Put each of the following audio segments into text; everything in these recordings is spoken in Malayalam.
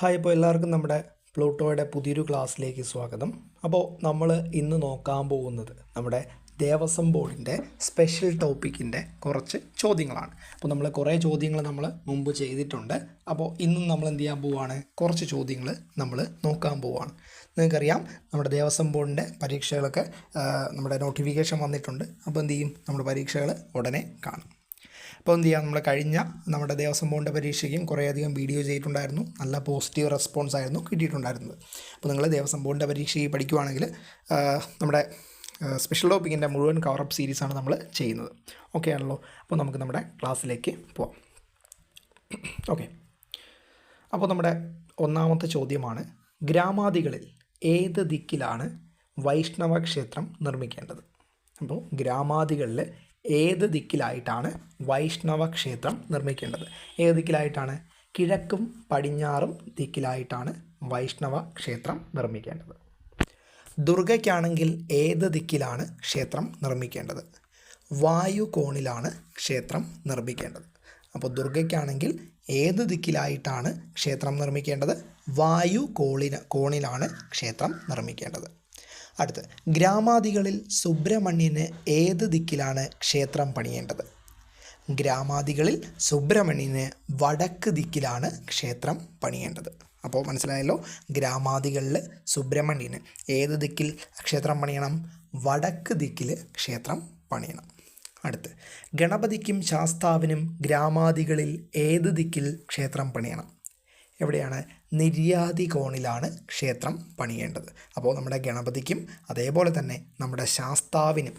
ഹായ് ഇപ്പോൾ എല്ലാവർക്കും നമ്മുടെ പ്ലൂട്ടോയുടെ പുതിയൊരു ക്ലാസ്സിലേക്ക് സ്വാഗതം. അപ്പോൾ നമ്മൾ ഇന്ന് നോക്കാൻ പോകുന്നത് നമ്മുടെ ദേവസ്വം ബോർഡിന്റെ സ്പെഷ്യൽ ടോപ്പിക്കിന്റെ കുറച്ച് ചോദ്യങ്ങളാണ്. അപ്പോൾ നമ്മൾ കുറേ ചോദ്യങ്ങൾ നമ്മൾ മുമ്പ് ചെയ്തിട്ടുണ്ട്. അപ്പോൾ ഇന്നും നമ്മൾ എന്ത് ചെയ്യാൻ പോവുകയാണ് കുറച്ച് ചോദ്യങ്ങൾ നമ്മൾ നോക്കാൻ പോവുകയാണ് നിങ്ങൾക്കറിയാം നമ്മുടെ ദേവസ്വം ബോർഡിന്റെ പരീക്ഷകളൊക്കെ നമ്മുടെ നോട്ടിഫിക്കേഷൻ വന്നിട്ടുണ്ട്. അപ്പോൾ എന്ത് ചെയ്യും? നമ്മുടെ പരീക്ഷകൾ ഉടനെ കാണും. അപ്പോൾ എന്ത് ചെയ്യാം? നമ്മൾ കഴിഞ്ഞ നമ്മുടെ ദേവസ്വം ബോർഡിന്റെ പരീക്ഷയ്ക്കും കുറേയധികം വീഡിയോ ചെയ്തിട്ടുണ്ടായിരുന്നു. നല്ല പോസിറ്റീവ് റെസ്പോൺസ് ആയിരുന്നു കിട്ടിയിട്ടുണ്ടായിരുന്നത്. അപ്പോൾ നിങ്ങൾ ദേവസ്വം ബോർഡിന്റെ പരീക്ഷയ്ക്ക് പഠിക്കുവാണെങ്കിൽ നമ്മുടെ സ്പെഷ്യൽ ടോപ്പിക്കിന്റെ മുഴുവൻ കവറപ്പ് സീരീസാണ് നമ്മൾ ചെയ്യുന്നത്. ഓക്കെ ആണല്ലോ? അപ്പോൾ നമുക്ക് നമ്മുടെ ക്ലാസ്സിലേക്ക് പോവാം. ഓക്കെ അപ്പോൾ നമ്മുടെ ഒന്നാമത്തെ ചോദ്യമാണ് ഗ്രാമാദികളിൽ ഏത് ദിക്കിലാണ് വൈഷ്ണവ ക്ഷേത്രം നിർമ്മിക്കേണ്ടത്? അപ്പോൾ ഗ്രാമാദികളിൽ ഏത് ദിക്കിലായിട്ടാണ് വൈഷ്ണവ ക്ഷേത്രം നിർമ്മിക്കേണ്ടത്? ഏത് ദിക്കിലായിട്ടാണ്? കിഴക്കും പടിഞ്ഞാറും ദിക്കിലായിട്ടാണ് വൈഷ്ണവ ക്ഷേത്രം നിർമ്മിക്കേണ്ടത്. ദുർഗയ്ക്കാണെങ്കിൽ ഏത് ദിക്കിലാണ് ക്ഷേത്രം നിർമ്മിക്കേണ്ടത്? വായു കോണിലാണ് ക്ഷേത്രം നിർമ്മിക്കേണ്ടത്. അപ്പോൾ ദുർഗയ്ക്കാണെങ്കിൽ ഏത് ദിക്കിലായിട്ടാണ് ക്ഷേത്രം നിർമ്മിക്കേണ്ടത്? വായു കോളിന് കോണിലാണ് ക്ഷേത്രം നിർമ്മിക്കേണ്ടത്. അടുത്ത് ഗ്രാമാദികളിൽ സുബ്രഹ്മണ്യന് ഏത് ദിക്കിലാണ് ക്ഷേത്രം പണിയേണ്ടത്? ഗ്രാമാദികളിൽ സുബ്രഹ്മണ്യന് വടക്ക് ദിക്കിലാണ് ക്ഷേത്രം പണിയേണ്ടത്. അപ്പോൾ മനസ്സിലായല്ലോ ഗ്രാമാദികളിൽ സുബ്രഹ്മണ്യന് ഏത് ദിക്കിൽ ക്ഷേത്രം പണിയണം? വടക്ക് ദിക്കിൽ ക്ഷേത്രം പണിയണം. അടുത്ത് ഗണപതിക്കും ശാസ്താവിനും ഗ്രാമാദികളിൽ ഏത് ദിക്കിൽ ക്ഷേത്രം പണിയണം? എവിടെയാണ്? നിര്യാതി കോണിലാണ് ക്ഷേത്രം പണിയേണ്ടത്. അപ്പോൾ നമ്മുടെ ഗണപതിക്കും അതേപോലെ തന്നെ നമ്മുടെ ശാസ്താവിനും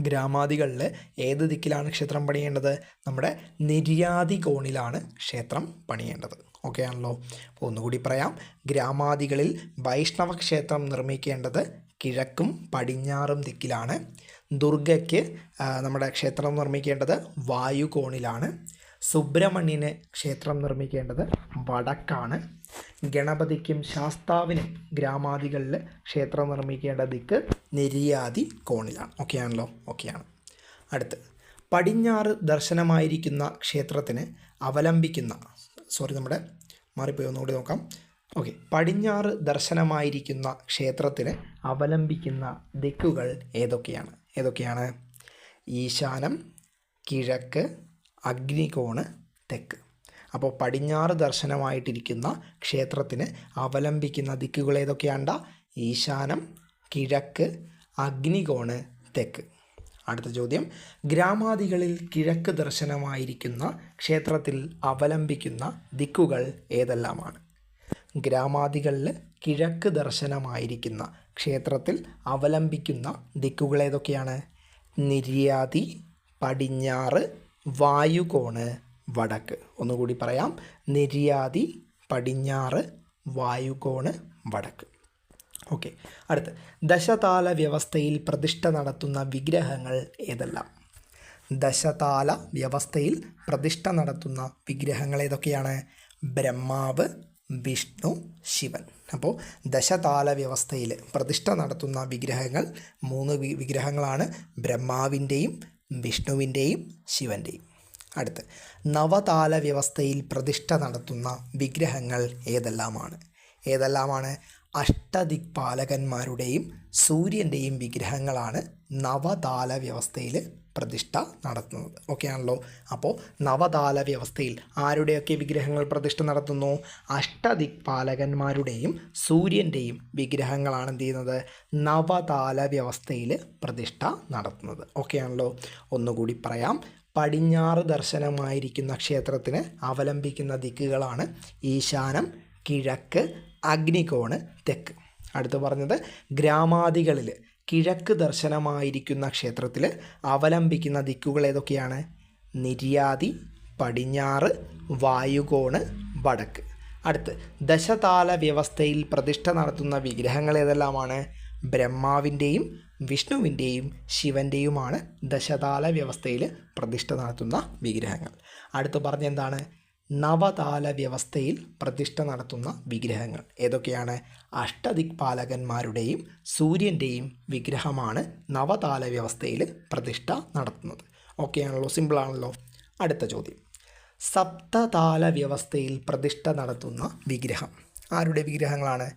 ഗ്രാമാദികളിൽ ഏത് ദിക്കിലാണ് ക്ഷേത്രം പണിയേണ്ടത്? നമ്മുടെ നിര്യാതി കോണിലാണ് ക്ഷേത്രം പണിയേണ്ടത്. ഓക്കെ ആണല്ലോ? അപ്പോൾ ഒന്നുകൂടി പറയാം. ഗ്രാമാദികളിൽ വൈഷ്ണവ ക്ഷേത്രം നിർമ്മിക്കേണ്ടത് കിഴക്കും പടിഞ്ഞാറും ദിക്കിലാണ്. ദുർഗയ്ക്ക് നമ്മുടെ ക്ഷേത്രം നിർമ്മിക്കേണ്ടത് വായു കോണിലാണ് സുബ്രഹ്മണ്യന് ക്ഷേത്രം നിർമ്മിക്കേണ്ടത് വടക്കാണ്. ഗണപതിക്കും ശാസ്താവിനും ഗ്രാമാദികളിൽ ക്ഷേത്രം നിർമ്മിക്കേണ്ട ദിക്ക് നിര്യാതി കോണിലാണ്. ഓക്കെ ആണല്ലോ? ഓക്കെ ആണ്. അടുത്ത് പടിഞ്ഞാറ് ദർശനമായിരിക്കുന്ന ക്ഷേത്രത്തിന് അവലംബിക്കുന്ന സോറി നമ്മുടെ മാറിപ്പോയി ഒന്നുകൂടി നോക്കാം. ഓക്കെ പടിഞ്ഞാറ് ദർശനമായിരിക്കുന്ന ക്ഷേത്രത്തിന് അവലംബിക്കുന്ന ദിക്കുകൾ ഏതൊക്കെയാണ്? ഏതൊക്കെയാണ്? ഈശാനം കിഴക്ക് അഗ്നികോണ് തെക്ക്. അപ്പോൾ പടിഞ്ഞാറ് ദർശനമായിട്ടിരിക്കുന്ന ക്ഷേത്രത്തിന് അവലംബിക്കുന്ന ദിക്കുകൾ ഏതൊക്കെയാണ്ട? ഈശാനം കിഴക്ക് അഗ്നികോണ് തെക്ക്. അടുത്ത ചോദ്യം. ഗ്രാമാദികളിൽ കിഴക്ക് ദർശനമായിരിക്കുന്ന ക്ഷേത്രത്തിൽ അവലംബിക്കുന്ന ദിക്കുകൾ ഏതെല്ലാമാണ്? ഗ്രാമാദികളിൽ കിഴക്ക് ദർശനമായിരിക്കുന്ന ക്ഷേത്രത്തിൽ അവലംബിക്കുന്ന ദിക്കുകൾ ഏതൊക്കെയാണ്? നിര്യാതി പടിഞ്ഞാറ് വായുകോണ് വടക്ക്. ഒന്നുകൂടി പറയാം. നിര്യാതി പടിഞ്ഞാറ് വായുകോണ് വടക്ക്. ഓക്കെ. അടുത്ത്. ദശതാല വ്യവസ്ഥയിൽ പ്രതിഷ്ഠ നടത്തുന്ന വിഗ്രഹങ്ങൾ ഏതെല്ലാം? ദശതാല വ്യവസ്ഥയിൽ പ്രതിഷ്ഠ നടത്തുന്ന വിഗ്രഹങ്ങൾ ഏതൊക്കെയാണ്? ബ്രഹ്മാവ് വിഷ്ണു ശിവൻ. അപ്പോൾ ദശതാല വ്യവസ്ഥയിൽ പ്രതിഷ്ഠ നടത്തുന്ന വിഗ്രഹങ്ങൾ മൂന്ന് വിഗ്രഹങ്ങളാണ് ബ്രഹ്മാവിന്റെയും വിഷ്ണുവിന്റെയും ശിവന്റെയും. അടുത്ത് നവതാല വ്യവസ്ഥയിൽ പ്രതിഷ്ഠ നടത്തുന്ന വിഗ്രഹങ്ങൾ ഏതെല്ലാമാണ്? ഏതെല്ലാമാണ്? അഷ്ടദിക്പാലകന്മാരുടെയും സൂര്യന്റെയും വിഗ്രഹങ്ങളാണ് നവതാല വ്യവസ്ഥയിൽ പ്രതിഷ്ഠ നടത്തുന്നത്. ഓക്കെ ആണല്ലോ? അപ്പോൾ നവതാല വ്യവസ്ഥയിൽ ആരുടെയൊക്കെ വിഗ്രഹങ്ങൾ പ്രതിഷ്ഠ നടത്തുന്നു? അഷ്ടദിക്പാലകന്മാരുടെയും സൂര്യന്റെയും വിഗ്രഹങ്ങളാണ് എന്ത് ചെയ്യുന്നത്? നവതാല വ്യവസ്ഥയിൽ പ്രതിഷ്ഠ നടത്തുന്നത്. ഓക്കെ ആണല്ലോ? ഒന്നുകൂടി പറയാം. പടിഞ്ഞാറ് ദർശനമായിരിക്കുന്ന ക്ഷേത്രത്തിന് അവലംബിക്കുന്ന ദിക്കുകളാണ് ഈശാനം കിഴക്ക് അഗ്നികോണ് തെക്ക്. അടുത്ത് പറഞ്ഞത് ഗ്രാമാദികളിൽ കിഴക്ക് ദർശനമായിരിക്കുന്ന ക്ഷേത്രത്തിൽ അവലംബിക്കുന്ന ദിക്കുകൾ ഏതൊക്കെയാണ്? നിര്യാതി പടിഞ്ഞാറ് വായുകോണ് വടക്ക്. അടുത്ത് ദശതാല വ്യവസ്ഥയിൽ പ്രതിഷ്ഠ നടത്തുന്ന വിഗ്രഹങ്ങൾ ഏതെല്ലാമാണ്? ബ്രഹ്മാവിന്റെയും വിഷ്ണുവിന്റെയും ശിവന്റെയുമാണ് ദശതാല വ്യവസ്ഥയിൽ പ്രതിഷ്ഠ നടത്തുന്ന വിഗ്രഹങ്ങൾ. അടുത്ത് പറഞ്ഞ എന്താണ് നവതാല വ്യവസ്ഥയിൽ പ്രതിഷ്ഠ നടത്തുന്ന വിഗ്രഹങ്ങൾ. ഏതൊക്കെയാണ്? അഷ്ടദിക്പാലകന്മാരുടെയും സൂര്യന്റെയും വിഗ്രഹമാണ് നവതാല വ്യവസ്ഥയിൽ പ്രതിഷ്ഠ നടത്തുന്നത്. ഓക്കെ ആണല്ലോ. സിമ്പിളാണല്ലോ അടുത്ത ചോദ്യം. സപ്തതാല വ്യവസ്ഥയിൽ പ്രതിഷ്ഠ നടത്തുന്ന വിഗ്രഹം. ആരുടെ വിഗ്രഹങ്ങളാണ്?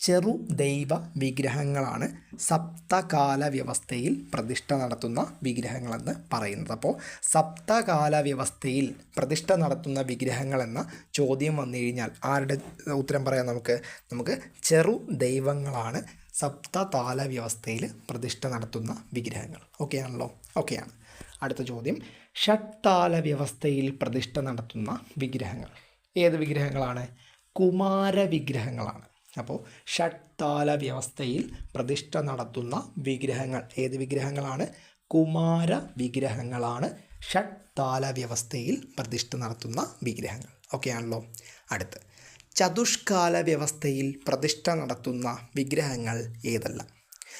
ചെറു ദൈവ വിഗ്രഹങ്ങളാണ് സപ്തകാല വ്യവസ്ഥയിൽ പ്രതിഷ്ഠ നടത്തുന്ന വിഗ്രഹങ്ങളെന്ന് പറയുന്നത്. അപ്പോൾ സപ്തകാല വ്യവസ്ഥയിൽ പ്രതിഷ്ഠ നടത്തുന്ന വിഗ്രഹങ്ങളെന്ന ചോദ്യം വന്നു കഴിഞ്ഞാൽ ആരുടെ ഉത്തരം പറയാം നമുക്ക്? നമുക്ക് ചെറു ദൈവങ്ങളാണ് സപ്തകാല വ്യവസ്ഥയിൽ പ്രതിഷ്ഠ നടത്തുന്ന വിഗ്രഹങ്ങൾ. ഓക്കെ ആണല്ലോ? ഓക്കെയാണ് അടുത്ത ചോദ്യം. ഷട്ടാല വ്യവസ്ഥയിൽ പ്രതിഷ്ഠ നടത്തുന്ന വിഗ്രഹങ്ങൾ. ഏത് വിഗ്രഹങ്ങളാണ്? കുമാര വിഗ്രഹങ്ങളാണ്. അപ്പോൾ ഷട്ടാല വ്യവസ്ഥയിൽ പ്രതിഷ്ഠ നടത്തുന്ന വിഗ്രഹങ്ങൾ ഏത് വിഗ്രഹങ്ങളാണ്? കുമാര വിഗ്രഹങ്ങളാണ് ഷട്ടാല വ്യവസ്ഥയിൽ പ്രതിഷ്ഠ നടത്തുന്ന വിഗ്രഹങ്ങൾ. ഓക്കെ ആണല്ലോ. അടുത്ത്. ചതുഷ്കാല വ്യവസ്ഥയിൽ പ്രതിഷ്ഠ നടത്തുന്ന വിഗ്രഹങ്ങൾ ഏതെല്ലാം?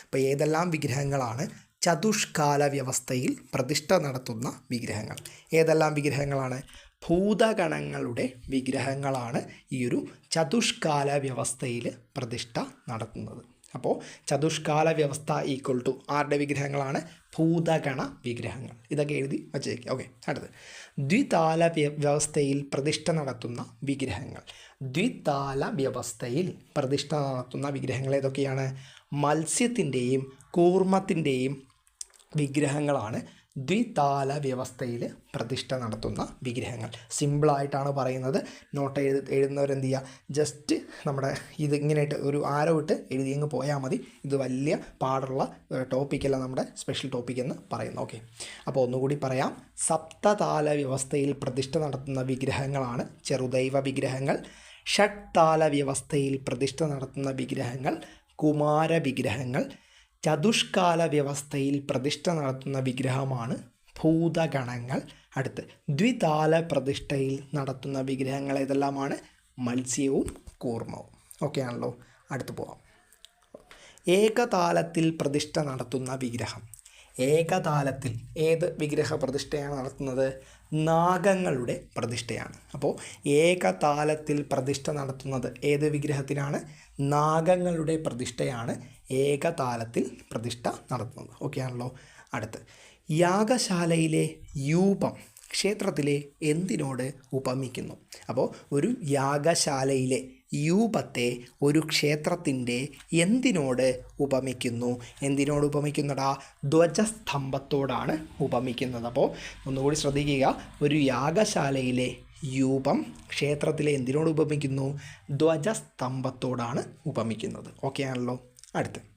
അപ്പോൾ ഏതെല്ലാം വിഗ്രഹങ്ങളാണ് ചതുഷ്കാല വ്യവസ്ഥയിൽ പ്രതിഷ്ഠ നടത്തുന്ന വിഗ്രഹങ്ങൾ? ഏതെല്ലാം വിഗ്രഹങ്ങളാണ്? ഭൂതഗണങ്ങളുടെ വിഗ്രഹങ്ങളാണ് ഈ ഒരു ചതുഷ്കാല വ്യവസ്ഥയിൽ പ്രതിഷ്ഠ നടത്തുന്നത്. അപ്പോൾ ചതുഷ്കാല വ്യവസ്ഥ ഈക്വൽ ടു ആരുടെ വിഗ്രഹങ്ങളാണ്? ഭൂതഗണ വിഗ്രഹങ്ങൾ. ഇതൊക്കെ എഴുതി വച്ചേക്കുക ഓക്കെ അടുത്ത് ദ്വിതാല വ്യവസ്ഥയിൽ പ്രതിഷ്ഠ നടത്തുന്ന വിഗ്രഹങ്ങൾ. ദ്വിതാല വ്യവസ്ഥയിൽ പ്രതിഷ്ഠ നടത്തുന്ന വിഗ്രഹങ്ങൾ ഏതൊക്കെയാണ്? മത്സ്യത്തിന്റെയും കൂർമ്മത്തിന്റെയും വിഗ്രഹങ്ങളാണ് ദ്വിതാല വ്യവസ്ഥയിൽ പ്രതിഷ്ഠ നടത്തുന്ന വിഗ്രഹങ്ങൾ. സിമ്പിളായിട്ടാണ് പറയുന്നത്. നോട്ട് എഴുതി എഴുതുന്നവരെന്ത് ചെയ്യുക ജസ്റ്റ് നമ്മുടെ ഇത് ഒരു ആരോ ഇട്ട് എഴുതി അങ്ങ് പോയാൽ മതി. ഇത് വലിയ പാടുള്ള ടോപ്പിക്കല്ല നമ്മുടെ സ്പെഷ്യൽ ടോപ്പിക് എന്ന് പറയുന്നു ഓക്കെ. അപ്പോൾ ഒന്നുകൂടി പറയാം. സപ്തതാല വ്യവസ്ഥയിൽ പ്രതിഷ്ഠ നടത്തുന്ന വിഗ്രഹങ്ങളാണ് ചെറുദൈവ വിഗ്രഹങ്ങൾ. ഷഡ്താല വ്യവസ്ഥയിൽ പ്രതിഷ്ഠ നടത്തുന്ന വിഗ്രഹങ്ങൾ കുമാര വിഗ്രഹങ്ങൾ. ചതുഷ്കാല വ്യവസ്ഥയിൽ പ്രതിഷ്ഠ നടത്തുന്ന വിഗ്രഹമാണ് ഭൂതഗണങ്ങൾ. അടുത്ത് ദ്വിതാല പ്രതിഷ്ഠയിൽ നടത്തുന്ന വിഗ്രഹങ്ങൾ ഏതെല്ലാമാണ്? മത്സ്യവും കൂർമ്മവും. ഓക്കെ ആണല്ലോ. അടുത്ത് പോവാം. ഏകതാലത്തിൽ പ്രതിഷ്ഠ നടത്തുന്ന വിഗ്രഹം. ഏകതാലത്തിൽ ഏത് വിഗ്രഹ പ്രതിഷ്ഠയാണ് നടത്തുന്നത്? നാഗങ്ങളുടെ പ്രതിഷ്ഠയാണ്. അപ്പോൾ ഏകതാലത്തിൽ പ്രതിഷ്ഠ നടത്തുന്നത് ഏത് വിഗ്രഹത്തിനാണ്? നാഗങ്ങളുടെ പ്രതിഷ്ഠയാണ് ഏകതാലത്തിൽ പ്രതിഷ്ഠ നടത്തുന്നത്. ഓക്കെ ആണല്ലോ. അടുത്ത്. യാഗശാലയിലെ യൂപം ക്ഷേത്രത്തിലെ എന്തിനോട് ഉപമിക്കുന്നു? അപ്പോൾ ഒരു യാഗശാലയിലെ യൂപത്തെ ഒരു ക്ഷേത്രത്തിന്റെ എന്തിനോട് ഉപമിക്കുന്നു? എന്തിനോട് ഉപമിക്കുന്നടാ? ധ്വജസ്തംഭത്തോടാണ് ഉപമിക്കുന്നത്. അപ്പോൾ ഒന്നുകൂടി ശ്രദ്ധിക്കുക. ഒരു യാഗശാലയിലെ യൂപം ക്ഷേത്രത്തിലെ എന്തിനോട് ഉപമിക്കുന്നു? ധ്വജസ്തംഭത്തോടാണ് ഉപമിക്കുന്നത്. ഓക്കെ ആണല്ലോ. അടുത്ത്.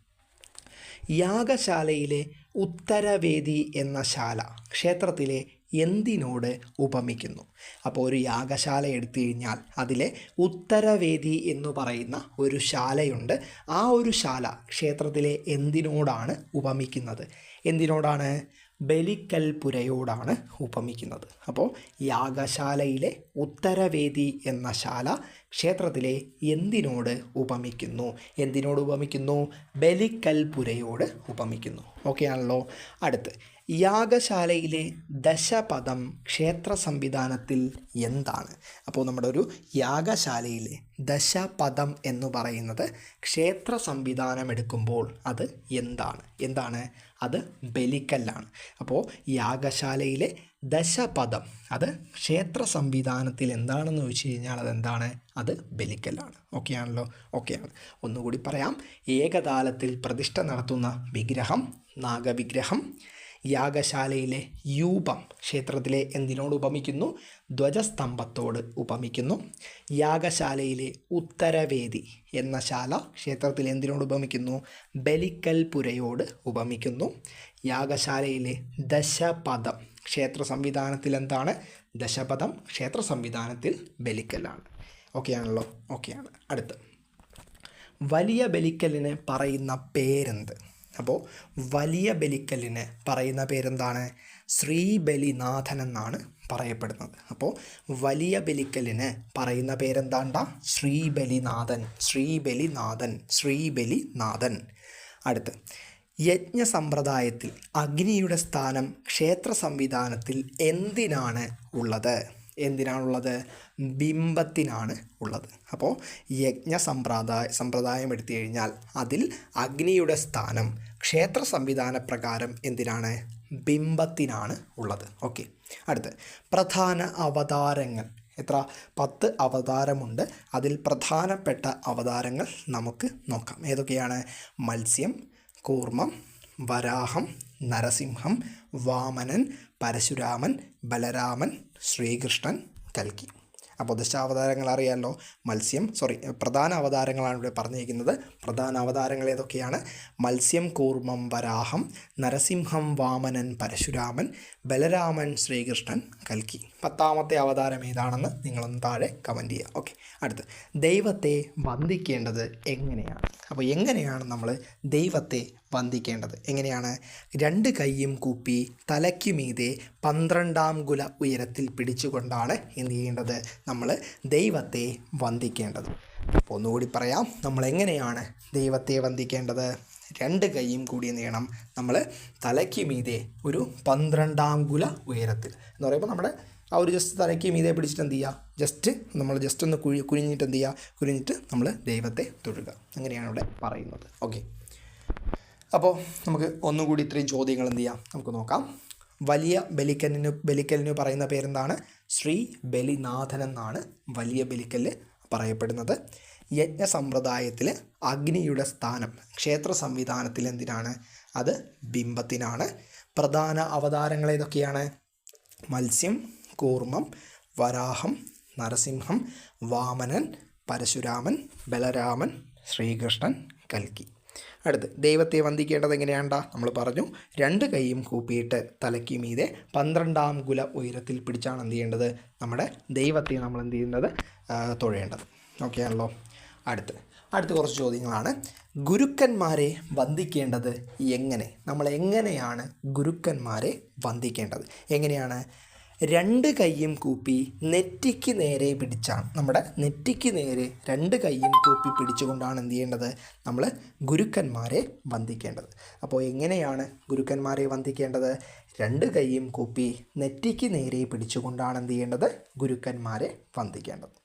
യാഗശാലയിലെ ഉത്തരവേദി എന്ന ശാല ക്ഷേത്രത്തിലെ എന്തിനോട് ഉപമിക്കുന്നു? അപ്പോൾ ഒരു യാഗശാല എടുത്തു കഴിഞ്ഞാൽ അതിലെ ഉത്തരവേദി എന്ന് പറയുന്ന ഒരു ശാലയുണ്ട്. ആ ഒരു ശാല ക്ഷേത്രത്തിലെ എന്തിനോടാണ് ഉപമിക്കുന്നത്? എന്തിനോടാണ്? ബലിക്കൽപുരയോടാണ് ഉപമിക്കുന്നത്. അപ്പോൾ യാഗശാലയിലെ ഉത്തരവേദി എന്ന ശാല ക്ഷേത്രത്തിലെ എന്തിനോട് ഉപമിക്കുന്നു? എന്തിനോട് ഉപമിക്കുന്നു? ബലിക്കൽപുരയോട് ഉപമിക്കുന്നു. ഓക്കെ ആണല്ലോ അടുത്ത്. യാഗശാലയിലെ ദശപദം ക്ഷേത്ര സംവിധാനത്തിൽ എന്താണ്? അപ്പോൾ നമ്മുടെ ഒരു യാഗശാലയിലെ ദശപദം എന്ന് പറയുന്നത് ക്ഷേത്ര സംവിധാനം എടുക്കുമ്പോൾ അത് എന്താണ്? എന്താണ്? അത് ബലിക്കല്ലാണ്. അപ്പോൾ യാഗശാലയിലെ ദശപദം അത് ക്ഷേത്ര സംവിധാനത്തിൽ എന്താണെന്ന് ചോദിച്ചു കഴിഞ്ഞാൽ അതെന്താണ്? അത് ബലിക്കല്ലാണ്. ഓക്കെ ആണല്ലോ? ഓക്കെയാണ് ഒന്നുകൂടി പറയാം. ഏകതാലത്തിൽ പ്രതിഷ്ഠ നടത്തുന്ന വിഗ്രഹം നാഗവിഗ്രഹം യാഗശാലയിലെ യൂപം ക്ഷേത്രത്തിലെ എന്തിനോട് ഉപമിക്കുന്നു? ധ്വജസ്തംഭത്തോട് ഉപമിക്കുന്നു. യാഗശാലയിലെ ഉത്തരവേദി എന്ന ശാല ക്ഷേത്രത്തിൽ എന്തിനോട് ഉപമിക്കുന്നു? ബലിക്കൽപുരയോട് ഉപമിക്കുന്നു. യാഗശാലയിലെ ദശപഥം ക്ഷേത്ര സംവിധാനത്തിൽ എന്താണ്? ദശപഥം ക്ഷേത്ര സംവിധാനത്തിൽ ബലിക്കലാണ്. ഓക്കെയാണല്ലോ ഓക്കെയാണ് അടുത്ത്. വലിയ ബലിക്കലിന് പറയുന്ന പേരെന്ത്? അപ്പോൾ വലിയ ബലിക്കല്ലിന് പറയുന്ന പേരെന്താണ്? ശ്രീബലിനാഥൻ എന്നാണ് പറയപ്പെടുന്നത്. അപ്പോൾ വലിയ ബലിക്കലിന് പറയുന്ന പേരെന്താണ്ട? ശ്രീബലിനാഥൻ ശ്രീബലിനാഥൻ ശ്രീബലിനാഥൻ. അടുത്ത് യജ്ഞ സമ്പ്രദായത്തിൽ അഗ്നിയുടെ സ്ഥാനം ക്ഷേത്ര സംവിധാനത്തിൽ എന്തിനാണ് ഉള്ളത്? എന്തിനാണുള്ളത്? ബിംബത്തിനാണ് ഉള്ളത്. അപ്പോൾ യജ്ഞ സമ്പ്രദായ സമ്പ്രദായം എടുത്തു കഴിഞ്ഞാൽ അതിൽ അഗ്നിയുടെ സ്ഥാനം ക്ഷേത്ര സംവിധാന പ്രകാരം എന്തിനാണ്? ബിംബത്തിനാണ് ഉള്ളത്. ഓക്കെ. അടുത്ത്. പ്രധാന അവതാരങ്ങൾ. എത്ര? പത്ത് അവതാരമുണ്ട്. അതിൽ പ്രധാനപ്പെട്ട അവതാരങ്ങൾ നമുക്ക് നോക്കാം. ഏതൊക്കെയാണ്? മത്സ്യം കൂർമ്മം വരാഹം നരസിംഹം വാമനൻ പരശുരാമൻ ബലരാമൻ ശ്രീകൃഷ്ണൻ കൽക്കി. അപ്പോൾ ദശാവതാരങ്ങൾ അറിയാമല്ലോ മത്സ്യം സോറി പ്രധാന അവതാരങ്ങളാണ് ഇവിടെ പറഞ്ഞിരിക്കുന്നത്. പ്രധാന അവതാരങ്ങൾ ഏതൊക്കെയാണ്? മത്സ്യം കൂർമ്മം വരാഹം നരസിംഹം വാമനൻ പരശുരാമൻ ബലരാമൻ ശ്രീകൃഷ്ണൻ കൽക്കി. പത്താമത്തെ അവതാരം ഏതാണെന്ന് നിങ്ങളൊന്ന് താഴെ കമന്റ് ചെയ്യുക. ഓക്കെ അടുത്ത് ദൈവത്തെ വന്ദിക്കേണ്ടത് എങ്ങനെയാണ്? അപ്പോൾ എങ്ങനെയാണ് നമ്മൾ ദൈവത്തെ വന്ദിക്കേണ്ടത്. എങ്ങനെയാണ്? രണ്ട് കൈയും കൂപ്പി തലയ്ക്ക് മീതെ പന്ത്രണ്ടാം കുല ഉയരത്തിൽ പിടിച്ചുകൊണ്ടാണ് എന്ത് ചെയ്യേണ്ടത്? നമ്മൾ ദൈവത്തെ വന്ദിക്കേണ്ടത്. അപ്പോൾ ഒന്നുകൂടി പറയാം നമ്മൾ എങ്ങനെയാണ് ദൈവത്തെ വന്ദിക്കേണ്ടത്? രണ്ട് കൈയും കൂടി നീണം നമ്മൾ തലയ്ക്ക് മീതെ ഒരു പന്ത്രണ്ടാം കുല ഉയരത്തിൽ. എന്ന് പറയുമ്പോൾ നമ്മുടെ ആ ഒരു ജസ്റ്റ് തലയ്ക്ക് മീതെ പിടിച്ചിട്ട് എന്ത് ചെയ്യുക ജസ്റ്റ് നമ്മൾ ജസ്റ്റ് ഒന്ന് കുഴി കുനിഞ്ഞിട്ട് എന്ത് ചെയ്യുക കുനിഞ്ഞിട്ട് നമ്മൾ ദൈവത്തെ തൊഴുക. അങ്ങനെയാണ് ഇവിടെ പറയുന്നത്. ഓക്കെ അപ്പോൾ നമുക്ക് ഒന്നുകൂടി ഇത്രയും ചോദ്യങ്ങൾ എന്ത് ചെയ്യാം? നമുക്ക് നോക്കാം. വലിയ ബലിക്കലിന് ബലിക്കലിന് പറയുന്ന പേരെന്താണ്? ശ്രീ ബലിനാഥൻ എന്നാണ് വലിയ ബലിക്കൽ പറയപ്പെടുന്നത്. യജ്ഞ സമ്പ്രദായത്തിൽ അഗ്നിയുടെ സ്ഥാനം ക്ഷേത്ര സംവിധാനത്തിൽ എന്തിനാണ്? അത് ബിംബത്തിനാണ്. പ്രധാന അവതാരങ്ങൾ ഏതൊക്കെയാണ്? മത്സ്യം കൂർമ്മം വരാഹം നരസിംഹം വാമനൻ പരശുരാമൻ ബലരാമൻ ശ്രീകൃഷ്ണൻ കൽക്കി. അടുത്ത് ദൈവത്തെ വന്ദിക്കേണ്ടത് എങ്ങനെയാണ്ടാ? നമ്മൾ പറഞ്ഞു രണ്ട് കൈയും കൂപ്പിയിട്ട് തലയ്ക്ക് മീതെ പന്ത്രണ്ടാം കുല ഉയരത്തിൽ പിടിച്ചാണ് എന്ത് ചെയ്യേണ്ടത്? നമ്മുടെ ദൈവത്തെ നമ്മൾ എന്ത് ചെയ്യുന്നത് തൊഴേണ്ടത് ഓക്കെ ആണല്ലോ. അടുത്ത് അടുത്ത കുറച്ച് ചോദ്യങ്ങളാണ്. ഗുരുക്കന്മാരെ വന്ദിക്കേണ്ടത് എങ്ങനെ? നമ്മൾ എങ്ങനെയാണ് ഗുരുക്കന്മാരെ വന്ദിക്കേണ്ടത്? എങ്ങനെയാണ്? രണ്ട് കൈയും കൂപ്പി നെറ്റിക്ക് നേരെ പിടിച്ചാണ്. നമ്മുടെ നെറ്റിക്ക് നേരെ രണ്ട് കൈയും കൂപ്പി പിടിച്ചുകൊണ്ടാണ് എന്ത് ചെയ്യേണ്ടത്? നമ്മൾ ഗുരുക്കന്മാരെ വന്ദിക്കേണ്ടത്. അപ്പോൾ എങ്ങനെയാണ് ഗുരുക്കന്മാരെ വന്ദിക്കേണ്ടത്? രണ്ട് കൈയും കൂപ്പി നെറ്റിക്ക് നേരെ പിടിച്ചുകൊണ്ടാണ് എന്ത് ചെയ്യേണ്ടത്? ഗുരുക്കന്മാരെ വന്ദിക്കേണ്ടത്.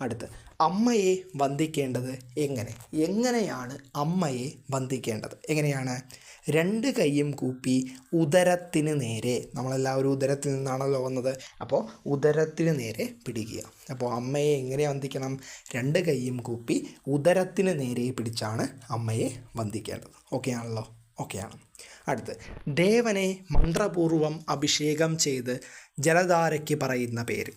അടുത്ത് അമ്മയെ വന്ദിക്കേണ്ടത് എങ്ങനെ? എങ്ങനെയാണ് അമ്മയെ വന്ദിക്കേണ്ടത്? എങ്ങനെയാണ്? രണ്ട് കൈയും കൂപ്പി ഉദരത്തിന് നേരെ. നമ്മളെല്ലാവരും ഉദരത്തിൽ നിന്നാണല്ലോ വന്നത്. അപ്പോൾ ഉദരത്തിന് നേരെ പിടിക്കുക. അപ്പോൾ അമ്മയെ എങ്ങനെ വന്ദിക്കണം? രണ്ട് കൈയും കൂപ്പി ഉദരത്തിന് നേരെ പിടിച്ചാണ് അമ്മയെ വന്ദിക്കേണ്ടത്. ഓക്കെ ആണല്ലോ ഓക്കെയാണ്. അടുത്ത്. ദേവനെ മന്ത്രപൂർവം അഭിഷേകം ചെയ്ത് ജലധാരയ്ക്ക് പറയുന്ന പേര്.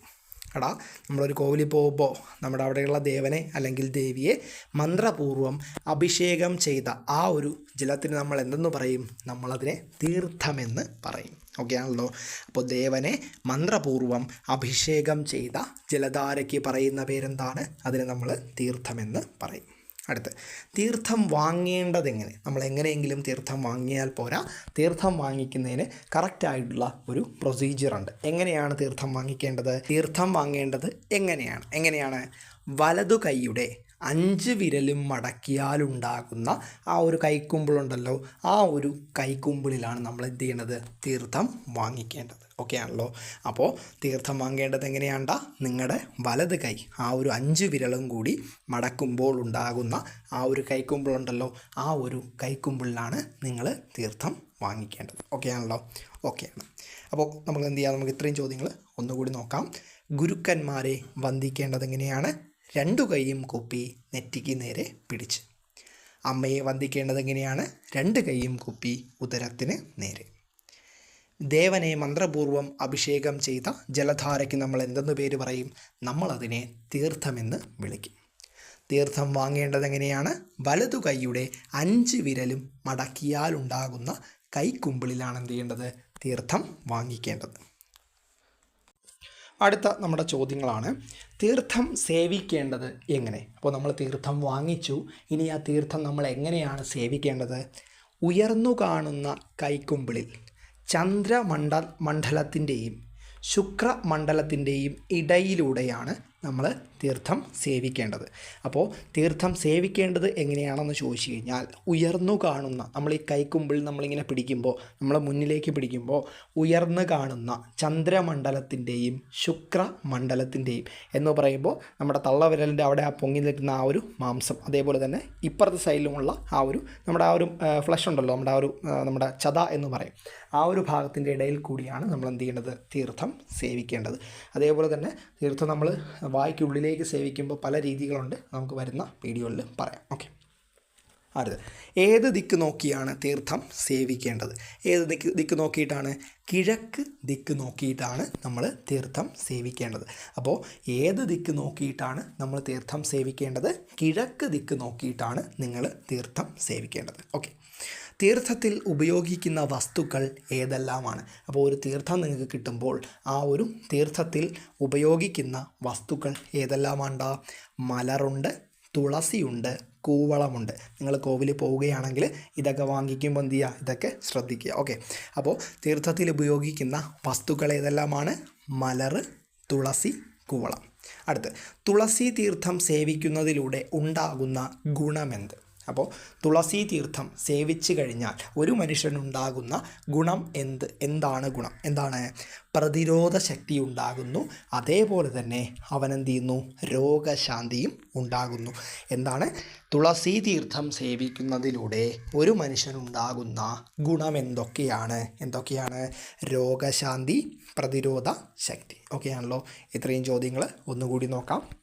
എടാ നമ്മളൊരു കോവിലിൽ പോകുമ്പോൾ നമ്മുടെ അവിടെയുള്ള ദേവനെ അല്ലെങ്കിൽ ദേവിയെ മന്ത്രപൂർവം അഭിഷേകം ചെയ്ത ആ ഒരു ജലത്തിന് നമ്മൾ എന്തെന്ന് പറയും? നമ്മളതിനെ തീർത്ഥമെന്ന് പറയും. ഓക്കെ ആണല്ലോ? അപ്പോൾ ദേവനെ മന്ത്രപൂർവം അഭിഷേകം ചെയ്ത ജലധാരയ്ക്ക് പറയുന്ന പേരെന്താണ്? അതിനെ നമ്മൾ തീർത്ഥമെന്ന് പറയും. അടുത്ത്. തീർത്ഥം വാങ്ങേണ്ടത് എങ്ങനെ നമ്മൾ എങ്ങനെയെങ്കിലും തീർത്ഥം വാങ്ങിയാൽ പോരാ. തീർത്ഥം വാങ്ങിക്കുന്നതിന് കറക്റ്റായിട്ടുള്ള ഒരു പ്രൊസീജിയർ ഉണ്ട്. എങ്ങനെയാണ് തീർത്ഥം വാങ്ങിക്കേണ്ടത്? തീർത്ഥം വാങ്ങേണ്ടത് എങ്ങനെയാണ്? എങ്ങനെയാണ്? വലതു കൈയുടെ അഞ്ച് വിരലും മടക്കിയാലുണ്ടാകുന്ന ആ ഒരു കൈക്കുമ്പിളുണ്ടല്ലോ ആ ഒരു കൈക്കുമ്പിളിലാണ് നമ്മൾ എന്ത് ചെയ്യേണ്ടത്? തീർത്ഥം വാങ്ങിക്കേണ്ടത്. ഓക്കെ ആണല്ലോ? അപ്പോൾ തീർത്ഥം വാങ്ങേണ്ടത് എങ്ങനെയാണ്ട? നിങ്ങളുടെ വലത് കൈ ആ ഒരു അഞ്ച് വിരലും കൂടി മടക്കുമ്പോൾ ഉണ്ടാകുന്ന ആ ഒരു കൈക്കുമ്പിളുണ്ടല്ലോ ആ ഒരു കൈക്കുമ്പിളിലാണ് നിങ്ങൾ തീർത്ഥം വാങ്ങിക്കേണ്ടത്. ഓക്കെ ആണല്ലോ? ഓക്കെ ആണ്. അപ്പോൾ നമുക്ക് എന്ത് ചെയ്യാം? നമുക്ക് ഇത്രയും ചോദ്യങ്ങൾ ഒന്നുകൂടി നോക്കാം. ഗുരുക്കന്മാരെ വന്ദിക്കേണ്ടത് എങ്ങനെയാണ്? രണ്ടു കൈയും കുപ്പി നെറ്റിക്ക് നേരെ പിടിച്ച്. അമ്മയെ വന്ദിക്കേണ്ടതെങ്ങനെയാണ് രണ്ട് കൈയും കുപ്പി ഉദരത്തിന് നേരെ. ദേവനെ മന്ത്രപൂർവം അഭിഷേകം ചെയ്ത ജലധാരയ്ക്ക് നമ്മൾ എന്തെന്ന് പേര് പറയും? നമ്മളതിനെ തീർത്ഥമെന്ന് വിളിക്കും. തീർത്ഥം വാങ്ങേണ്ടത് എങ്ങനെയാണ്? വലതു കൈയുടെ അഞ്ച് വിരലും മടക്കിയാലുണ്ടാകുന്ന കൈക്കുമ്പിളിലാണ് എന്ത് ചെയ്യേണ്ടത്? തീർത്ഥം വാങ്ങിക്കേണ്ടത്. അടുത്ത നമ്മുടെ ചോദ്യങ്ങളാണ്. തീർത്ഥം സേവിക്കേണ്ടത് എങ്ങനെ? അപ്പോൾ നമ്മൾ തീർത്ഥം വാങ്ങിച്ചു. ഇനി ആ തീർത്ഥം നമ്മൾ എങ്ങനെയാണ് സേവിക്കേണ്ടത്? ഉയർന്നു കാണുന്ന കൈക്കുമ്പിളിൽ ചന്ദ്രമണ്ഡ മണ്ഡലത്തിന്റെയും ശുക്രമണ്ഡലത്തിന്റെയും ഇടയിലൂടെയാണ് നമ്മൾ തീർത്ഥം സേവിക്കേണ്ടത്. അപ്പോൾ തീർത്ഥം സേവിക്കേണ്ടത് എങ്ങനെയാണെന്ന് ചോദിച്ചു കഴിഞ്ഞാൽ ഉയർന്നു കാണുന്ന നമ്മൾ ഈ കൈക്കുമ്പിൾ നമ്മളിങ്ങനെ പിടിക്കുമ്പോൾ നമ്മളെ മുന്നിലേക്ക് പിടിക്കുമ്പോൾ ഉയർന്നു കാണുന്ന ചന്ദ്രമണ്ഡലത്തിന്റെയും ശുക്രമണ്ഡലത്തിന്റെയും എന്ന് പറയുമ്പോൾ നമ്മുടെ തള്ളവിരലിന്റെ അവിടെ ആ പൊങ്ങി നിൽക്കുന്ന ആ ഒരു മാംസം അതേപോലെ തന്നെ ഇപ്പുറത്തെ സൈഡിലുമുള്ള ആ ഒരു നമ്മുടെ ആ ഒരു ഫ്ലഷ് ഉണ്ടല്ലോ നമ്മുടെ ആ ഒരു നമ്മുടെ ചത എന്ന് പറയും. ആ ഒരു ഭാഗത്തിന്റെ ഇടയിൽ കൂടിയാണ് നമ്മൾ എന്ത് ചെയ്യേണ്ടത്? തീർത്ഥം സേവിക്കേണ്ടത്. അതേപോലെ തന്നെ തീർത്ഥം നമ്മൾ വായ്ക്കുള്ളിലേക്ക് സേവിക്കുമ്പോൾ പല രീതികളുണ്ട്. നമുക്ക് വരുന്ന വീഡിയോയിൽ പറയാം. ഓക്കെ. അടുത്ത് ഏത് ദിക്ക് നോക്കിയാണ് തീർത്ഥം സേവിക്കേണ്ടത്? ഏത് ദിക്ക് ദിക്ക് നോക്കിയിട്ടാണ്? കിഴക്ക് ദിക്ക് നോക്കിയിട്ടാണ് നമ്മൾ തീർത്ഥം സേവിക്കേണ്ടത്. അപ്പോൾ ഏത് ദിക്ക് നോക്കിയിട്ടാണ് നമ്മൾ തീർത്ഥം സേവിക്കേണ്ടത്? കിഴക്ക് ദിക്ക് നോക്കിയിട്ടാണ് നിങ്ങൾ തീർത്ഥം സേവിക്കേണ്ടത്. ഓക്കെ. തീർത്ഥത്തിൽ ഉപയോഗിക്കുന്ന വസ്തുക്കൾ ഏതെല്ലാമാണ്? അപ്പോൾ ഒരു തീർത്ഥം നിങ്ങൾക്ക് കിട്ടുമ്പോൾ ആ ഒരു തീർത്ഥത്തിൽ ഉപയോഗിക്കുന്ന വസ്തുക്കൾ ഏതെല്ലാമാണ് മലറുണ്ട് തുളസിയുണ്ട് കൂവളമുണ്ട്. നിങ്ങൾ കോവിൽ പോവുകയാണെങ്കിൽ ഇതൊക്കെ വാങ്ങിക്കുമ്പോൾ എന്ത് ചെയ്യുക? ഇതൊക്കെ ശ്രദ്ധിക്കുക. ഓക്കെ. അപ്പോൾ തീർത്ഥത്തിൽ ഉപയോഗിക്കുന്ന വസ്തുക്കൾ ഏതെല്ലാമാണ്? മലറ് തുളസി കൂവളം. അടുത്ത്. തുളസി തീർത്ഥം സേവിക്കുന്നതിലൂടെ ഉണ്ടാകുന്ന ഗുണമെന്ത്? അപ്പോൾ തുളസി തീർത്ഥം സേവിച്ചു കഴിഞ്ഞാൽ ഒരു മനുഷ്യനുണ്ടാകുന്ന ഗുണം എന്ത് എന്താണ് ഗുണം? എന്താണ്? പ്രതിരോധ ശക്തി ഉണ്ടാകുന്നു. അതേപോലെ തന്നെ അവൻ എന്ത് ചെയ്യുന്നു? രോഗശാന്തിയും ഉണ്ടാകുന്നു. എന്താണ്? തുളസി തീർത്ഥം സേവിക്കുന്നതിലൂടെ ഒരു മനുഷ്യനുണ്ടാകുന്ന ഗുണം എന്തൊക്കെയാണ്? എന്തൊക്കെയാണ്? രോഗശാന്തി പ്രതിരോധ ശക്തി. ഓക്കെ ആണല്ലോ. ഇത്രയും ചോദ്യങ്ങൾ ഒന്നുകൂടി നോക്കാം.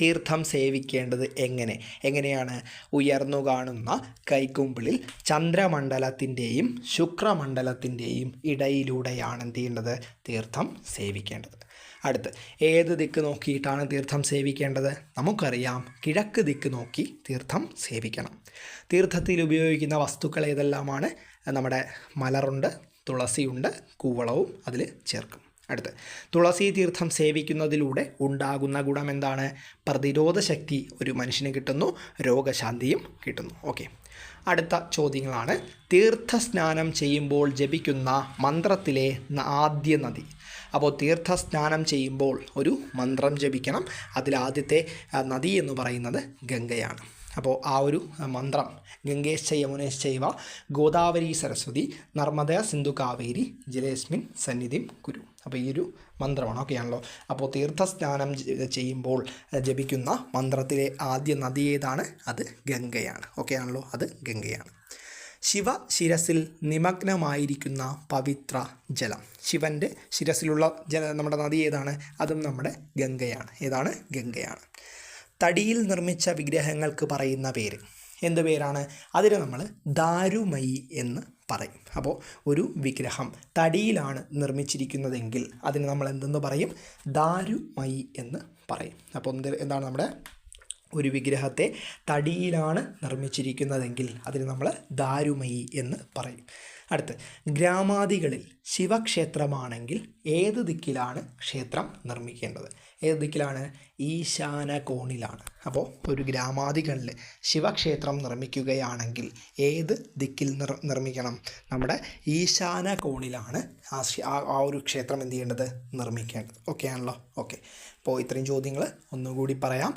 തീർത്ഥം സേവിക്കേണ്ടത് എങ്ങനെ? എങ്ങനെയാണ്? ഉയർന്നു കാണുന്ന കൈക്കുമ്പിളിൽ ചന്ദ്രമണ്ഡലത്തിന്റെയും ശുക്രമണ്ഡലത്തിന്റെയും ഇടയിലൂടെയാണ് എന്ത് ചെയ്യേണ്ടത്? തീർത്ഥം സേവിക്കേണ്ടത്. അടുത്ത് ഏത് ദിക്ക് നോക്കിയിട്ടാണ് തീർത്ഥം സേവിക്കേണ്ടത്? നമുക്കറിയാം കിഴക്ക് ദിക്ക് നോക്കി തീർത്ഥം സേവിക്കണം. തീർത്ഥത്തിൽ ഉപയോഗിക്കുന്ന വസ്തുക്കൾ ഏതെല്ലാമാണ്? നമ്മുടെ മലറുണ്ട് തുളസിയുണ്ട് കൂവളവും അതിൽ ചേർക്കും. അടുത്ത്. തുളസി തീർത്ഥം സേവിക്കുന്നതിലൂടെ ഉണ്ടാകുന്ന ഗുണം എന്താണ് പ്രതിരോധ ശക്തി ഒരു മനുഷ്യന് കിട്ടുന്നു രോഗശാന്തിയും കിട്ടുന്നു. ഓക്കെ. അടുത്ത ചോദ്യങ്ങളാണ്. തീർത്ഥസ്നാനം ചെയ്യുമ്പോൾ ജപിക്കുന്ന മന്ത്രത്തിലെ ആദ്യ നദി. അപ്പോൾ തീർത്ഥസ്നാനം ചെയ്യുമ്പോൾ ഒരു മന്ത്രം ജപിക്കണം. അതിലാദ്യത്തെ നദി എന്ന് പറയുന്നത് ഗംഗയാണ്. അപ്പോൾ ആ ഒരു മന്ത്രം ഗംഗേശ്ച യമുനേശ്ചൈവ ഗോദാവരി സരസ്വതി നർമ്മദ സിന്ധു കാവേരി ജലേസ്മിൻ സന്നിധിം കുരു. അപ്പോൾ ഈ ഒരു മന്ത്രമാണ് ഓക്കെ ആണല്ലോ അപ്പോൾ തീർത്ഥസ്നാനം ചെയ്യുമ്പോൾ ജപിക്കുന്ന മന്ത്രത്തിലെ ആദ്യ നദി ഏതാണ്? അത് ഗംഗയാണ്. ഓക്കെ ആണല്ലോ അത് ഗംഗയാണ്. ശിവ ശിരസിൽ നിമഗ്നമായിരിക്കുന്ന പവിത്ര ജലം. ശിവന്റെ ശിരസിലുള്ള ജല നമ്മുടെ നദി ഏതാണ്? അതും നമ്മുടെ ഗംഗയാണ്. ഏതാണ്? ഗംഗയാണ്. തടിയിൽ നിർമ്മിച്ച വിഗ്രഹങ്ങൾക്ക് പറയുന്ന പേര്. എന്ത് പേരാണ്? അതിന് നമ്മൾ ദാരുമയി എന്ന് പറയും. അപ്പോൾ ഒരു വിഗ്രഹം തടിയിലാണ് നിർമ്മിച്ചിരിക്കുന്നതെങ്കിൽ അതിന് നമ്മൾ എന്തെന്ന് പറയും? ദാരുമയി എന്ന് പറയും. അപ്പോൾ എന്ത് എന്താണ് നമ്മുടെ ഒരു വിഗ്രഹത്തെ തടിയിലാണ് നിർമ്മിച്ചിരിക്കുന്നതെങ്കിൽ അതിന് നമ്മൾ ദാരുമയി എന്ന് പറയും. അടുത്ത് ഗ്രാമാദികളിൽ ശിവക്ഷേത്രമാണെങ്കിൽ ഏത് ദിക്കിലാണ് ക്ഷേത്രം നിർമ്മിക്കേണ്ടത്? ഏത് ദിക്കിലാണ് ഈശാന കോണിലാണ് അപ്പോൾ ഒരു ഗ്രാമാധികളിൽ ശിവക്ഷേത്രം നിർമ്മിക്കുകയാണെങ്കിൽ ഏത് ദിക്കിൽ നിർ നിർമ്മിക്കണം? നമ്മുടെ ഈശാന കോണിലാണ് ആ ആ ഒരു ക്ഷേത്രം എന്ത് ചെയ്യേണ്ടത്? നിർമ്മിക്കേണ്ടത്. ഓക്കെ ആണല്ലോ? ഓക്കെ. അപ്പോൾ ഇത്രയും ചോദ്യങ്ങൾ ഒന്നുകൂടി പറയാം.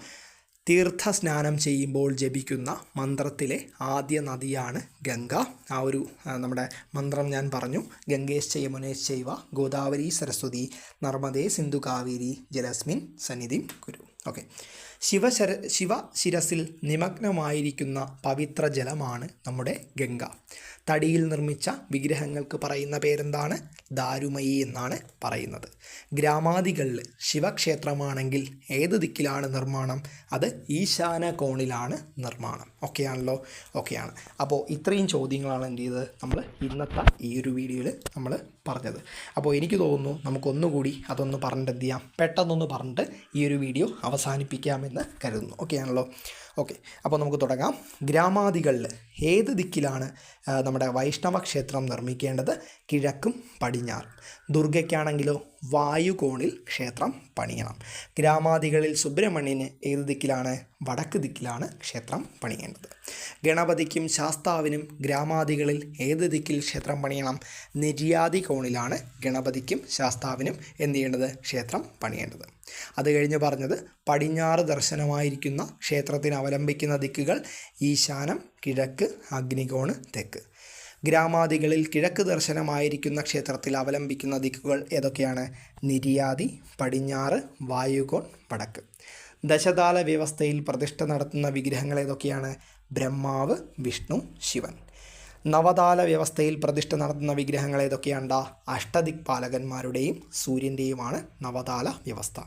തീർത്ഥസ്നാനം ചെയ്യുമ്പോൾ ജപിക്കുന്ന മന്ത്രത്തിലെ ആദ്യ നദിയാണ് ഗംഗ. ആ ഒരു നമ്മുടെ മന്ത്രം ഞാൻ പറഞ്ഞു. ഗംഗേശ്ച യമുനേശ്ചൈവ ഗോദാവരി സരസ്വതി നർമ്മദേ സിന്ധു കാവേരി ജലസ്മിൻ സന്നിധി കുരു. ഓക്കെ. ശിവശര ശിവ ശിരസിൽ നിമഗ്നമായിരിക്കുന്ന പവിത്ര ജലമാണ് നമ്മുടെ ഗംഗ. തടിയിൽ നിർമ്മിച്ച വിഗ്രഹങ്ങൾക്ക് പറയുന്ന പേരെന്താണ്? ദാരുമയി എന്നാണ് പറയുന്നത്. ഗ്രാമാദികളിൽ ശിവക്ഷേത്രമാണെങ്കിൽ ഏത് ദിക്കിലാണ് നിർമ്മാണം? അത് ഈശാന കോണിലാണ് നിർമ്മാണം. ഓക്കെയാണല്ലോ ഓക്കെയാണ് അപ്പോൾ ഇത്രയും ചോദ്യങ്ങളാണ് എന്ത് ചെയ്തത്? നമ്മൾ ഇന്നത്തെ ഈ ഒരു വീഡിയോയിൽ നമ്മൾ പറഞ്ഞത്. അപ്പോൾ എനിക്ക് തോന്നുന്നു നമുക്കൊന്നുകൂടി അതൊന്ന് പറഞ്ഞിട്ട് എന്ത് ചെയ്യാം? പെട്ടെന്നൊന്ന് പറഞ്ഞിട്ട് ഈ ഒരു വീഡിയോ അവസാനിപ്പിക്കാമെന്ന് കരുതുന്നു. ഓക്കെയാണല്ലോ ഓക്കെ അപ്പോൾ നമുക്ക് തുടങ്ങാം. ഗ്രാമാദികളിൽ ഏത് ദിക്കിലാണ് നമ്മുടെ വൈഷ്ണവ ക്ഷേത്രം നിർമ്മിക്കേണ്ടത്? കിഴക്കും പടിഞ്ഞാറും. ദുർഗയ്ക്കാണെങ്കിലോ വായുകോണിൽ ക്ഷേത്രം പണിയണം. ഗ്രാമാദികളിൽ സുബ്രഹ്മണ്യന് ഏത് ദിക്കിലാണ്? വടക്ക് ദിക്കിലാണ് ക്ഷേത്രം പണിയേണ്ടത്. ഗണപതിക്കും ശാസ്താവിനും ഗ്രാമാദികളിൽ ഏത് ദിക്കിൽ ക്ഷേത്രം പണിയണം? നിര്യാതി കോണിലാണ് ഗണപതിക്കും ശാസ്താവിനും എന്ത് ചെയ്യേണ്ടത്? ക്ഷേത്രം പണിയേണ്ടത്. അത് കഴിഞ്ഞ് പറഞ്ഞത് പടിഞ്ഞാറ് ദർശനമായിരിക്കുന്ന ക്ഷേത്രത്തിന് അവലംബിക്കുന്ന ദിക്കുകൾ ഈശാനം കിഴക്ക് അഗ്നികോണ് തെക്ക്. ഗ്രാമാദികളിൽ കിഴക്ക് ദർശനമായിരിക്കുന്ന ക്ഷേത്രത്തിൽ അവലംബിക്കുന്ന ദിക്കുകൾ ഏതൊക്കെയാണ്? നിര്യാതി പടിഞ്ഞാറ് വായുകോൺ വടക്ക്. ദശതാല വ്യവസ്ഥയിൽ പ്രതിഷ്ഠ നടത്തുന്ന വിഗ്രഹങ്ങൾ ഏതൊക്കെയാണ്? ബ്രഹ്മാവ് വിഷ്ണു ശിവൻ. നവതാല വ്യവസ്ഥയിൽ പ്രതിഷ്ഠ നടത്തുന്ന വിഗ്രഹങ്ങൾ ഏതൊക്കെയാണ്ട അഷ്ടദിക്പാലകന്മാരുടെയും സൂര്യന്റെയുമാണ് നവതാല വ്യവസ്ഥ.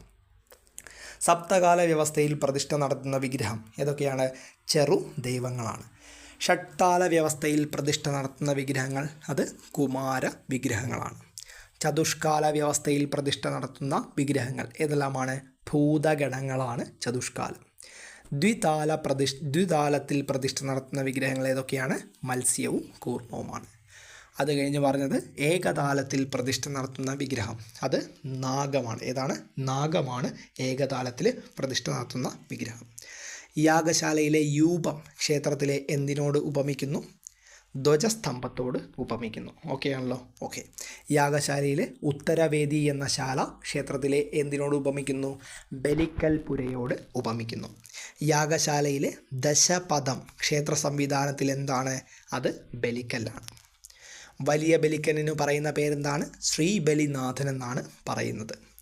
സപ്തകാല വ്യവസ്ഥയിൽ പ്രതിഷ്ഠ നടത്തുന്ന വിഗ്രഹം ഏതൊക്കെയാണ്? ചെറു ദൈവങ്ങളാണ്. ഷട്ടാല വ്യവസ്ഥയിൽ പ്രതിഷ്ഠ നടത്തുന്ന വിഗ്രഹങ്ങൾ അത് കുമാര വിഗ്രഹങ്ങളാണ്. ചതുഷ്കാല വ്യവസ്ഥയിൽ പ്രതിഷ്ഠ നടത്തുന്ന വിഗ്രഹങ്ങൾ ഏതെല്ലാമാണ്? ഭൂതഗണങ്ങളാണ് ചതുഷ്കാലം. ദ്വിതാല പ്രതിഷ് ദ്വിതാലത്തിൽ പ്രതിഷ്ഠ നടത്തുന്ന വിഗ്രഹങ്ങൾ ഏതൊക്കെയാണ്? മത്സ്യവും കൂർമ്മവുമാണ്. അത് കഴിഞ്ഞ് പറഞ്ഞത് ഏകതാലത്തിൽ പ്രതിഷ്ഠ നടത്തുന്ന വിഗ്രഹം അത് നാഗമാണ്. ഏതാണ്? നാഗമാണ് ഏകതാലത്തിൽ പ്രതിഷ്ഠ നടത്തുന്ന വിഗ്രഹം. യാഗശാലയിലെ യൂപം ക്ഷേത്രത്തിലെ എന്തിനോട് ഉപമിക്കുന്നു? ധ്വജസ്തംഭത്തോട് ഉപമിക്കുന്നു. ഓക്കെ ആണല്ലോ? ഓക്കെ യാഗശാലയിലെ ഉത്തരവേദി എന്ന ശാല ക്ഷേത്രത്തിലെ എന്തിനോട് ഉപമിക്കുന്നു? ബലിക്കൽപുരയോട് ഉപമിക്കുന്നു. യാഗശാലയിലെ ദശപദം ക്ഷേത്ര സംവിധാനത്തിൽ എന്താണ്? അത് ബലിക്കല്ലാണ്. വലിയ ബലിക്കലിന് പറയുന്ന പേരെന്താണ്? ശ്രീബലിനാഥൻ എന്നാണ് പറയുന്നത്.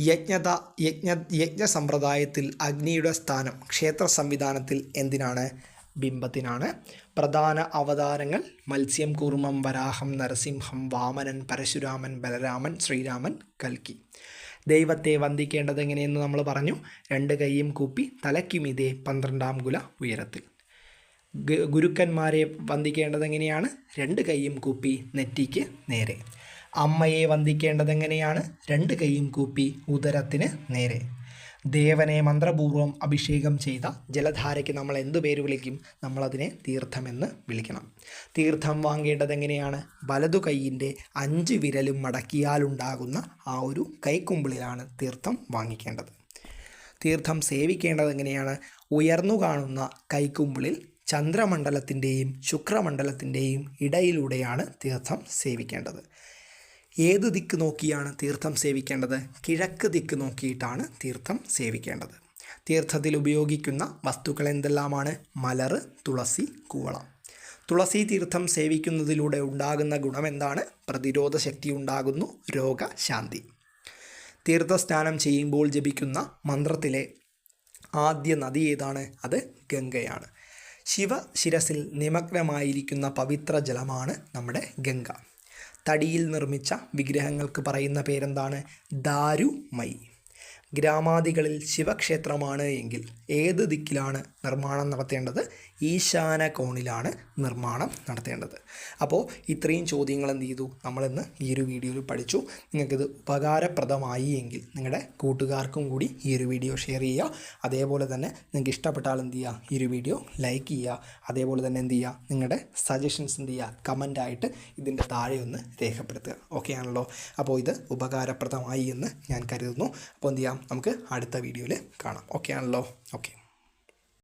യജ്ഞത യജ്ഞ യജ്ഞ സമ്പ്രദായത്തിൽ അഗ്നിയുടെ സ്ഥാനം ക്ഷേത്ര സംവിധാനത്തിൽ എന്തിനാണ്? ബിംബത്തിനാണ്. പ്രധാന അവതാരങ്ങൾ മത്സ്യം കൂർമ്മം വരാഹം നരസിംഹം വാമനൻ പരശുരാമൻ ബലരാമൻ ശ്രീരാമൻ കൽക്കി. ദൈവത്തെ വന്ദിക്കേണ്ടത് എങ്ങനെയെന്ന് നമ്മൾ പറഞ്ഞു. രണ്ട് കൈയും കൂപ്പി തലയ്ക്കുമിതേ പന്ത്രണ്ടാം കുല ഉയരത്തിൽ. ഗുരുക്കന്മാരെ വന്ദിക്കേണ്ടത് എങ്ങനെയാണ്? രണ്ട് കൈയും കൂപ്പി നെറ്റിക്ക് നേരെ. അമ്മയെ വന്ദിക്കേണ്ടതെങ്ങനെയാണ്? രണ്ട് കൈയും കൂപ്പി ഉദരത്തിന് നേരെ. ദേവനെ മന്ത്രപൂർവം അഭിഷേകം ചെയ്ത ജലധാരയ്ക്ക് നമ്മൾ എന്തു പേര് വിളിക്കും? നമ്മളതിനെ തീർത്ഥമെന്ന് വിളിക്കണം. തീർത്ഥം വാങ്ങേണ്ടത് എങ്ങനെയാണ് വലതു കൈയിന്റെ അഞ്ച് വിരലും മടക്കിയാലുണ്ടാകുന്ന ആ ഒരു കൈക്കുമ്പിളിലാണ് തീർത്ഥം വാങ്ങിക്കേണ്ടത്. തീർത്ഥം സേവിക്കേണ്ടത് എങ്ങനെയാണ് ഉയർന്നു കാണുന്ന കൈക്കുമ്പിളിൽ ചന്ദ്രമണ്ഡലത്തിന്റെയും ശുക്രമണ്ഡലത്തിന്റെയും ഇടയിലൂടെയാണ് തീർത്ഥം സേവിക്കേണ്ടത്. ഏത് ദിക്ക് നോക്കിയാണ് തീർത്ഥം സേവിക്കേണ്ടത്? കിഴക്ക് ദിക്ക് നോക്കിയിട്ടാണ് തീർത്ഥം സേവിക്കേണ്ടത്. തീർത്ഥത്തിൽ ഉപയോഗിക്കുന്ന വസ്തുക്കൾ എന്തെല്ലാമാണ്? മലറ് തുളസി കൂവള. തുളസി തീർത്ഥം സേവിക്കുന്നതിലൂടെ ഉണ്ടാകുന്ന ഗുണമെന്താണ്? പ്രതിരോധ ശക്തി ഉണ്ടാകുന്നു രോഗശാന്തി. തീർത്ഥസ്നാനം ചെയ്യുമ്പോൾ ജപിക്കുന്ന മന്ത്രത്തിലെ ആദ്യ നദി ഏതാണ്? അത് ഗംഗയാണ്. ശിവ ശിരസിൽ നിമഗ്നമായിരിക്കുന്ന പവിത്ര ജലമാണ് നമ്മുടെ ഗംഗ. തടിയിൽ നിർമ്മിച്ച വിഗ്രഹങ്ങൾക്ക് പറയുന്ന പേരെന്താണ്? ദാരുമൈ. ഗ്രാമാദികളിൽ ശിവക്ഷേത്രമാണ് എങ്കിൽ ഏത് ദിക്കിലാണ് നിർമ്മാണം നടത്തേണ്ടത്? ഈശാന കോണിലാണ് നിർമ്മാണം നടത്തേണ്ടത്. അപ്പോൾ ഇത്രയും ചോദ്യങ്ങൾ എന്ത് ചെയ്തു? നമ്മളിന്ന് ഈ ഒരു വീഡിയോയിൽ പഠിച്ചു. നിങ്ങൾക്കിത് ഉപകാരപ്രദമായി എങ്കിൽ നിങ്ങളുടെ കൂട്ടുകാർക്കും കൂടി ഈ ഒരു വീഡിയോ ഷെയർ ചെയ്യുക. അതേപോലെ തന്നെ നിങ്ങൾക്ക് ഇഷ്ടപ്പെട്ടാൽ എന്ത് ചെയ്യുക? ഈ ഒരു വീഡിയോ ലൈക്ക് ചെയ്യുക. അതേപോലെ തന്നെ എന്ത് ചെയ്യുക? നിങ്ങളുടെ സജഷൻസ് എന്ത് ചെയ്യുക? കമന്റായിട്ട് ഇതിന്റെ താഴെ ഒന്ന് രേഖപ്പെടുത്തുക. ഓക്കെ ആണല്ലോ? അപ്പോൾ ഇത് ഉപകാരപ്രദമായി എന്ന് ഞാൻ കരുതുന്നു. അപ്പോൾ എന്ത് ചെയ്യാം? നമുക്ക് അടുത്ത വീഡിയോയിൽ കാണാം. ഓക്കെ ആണല്ലോ ഓക്കെ.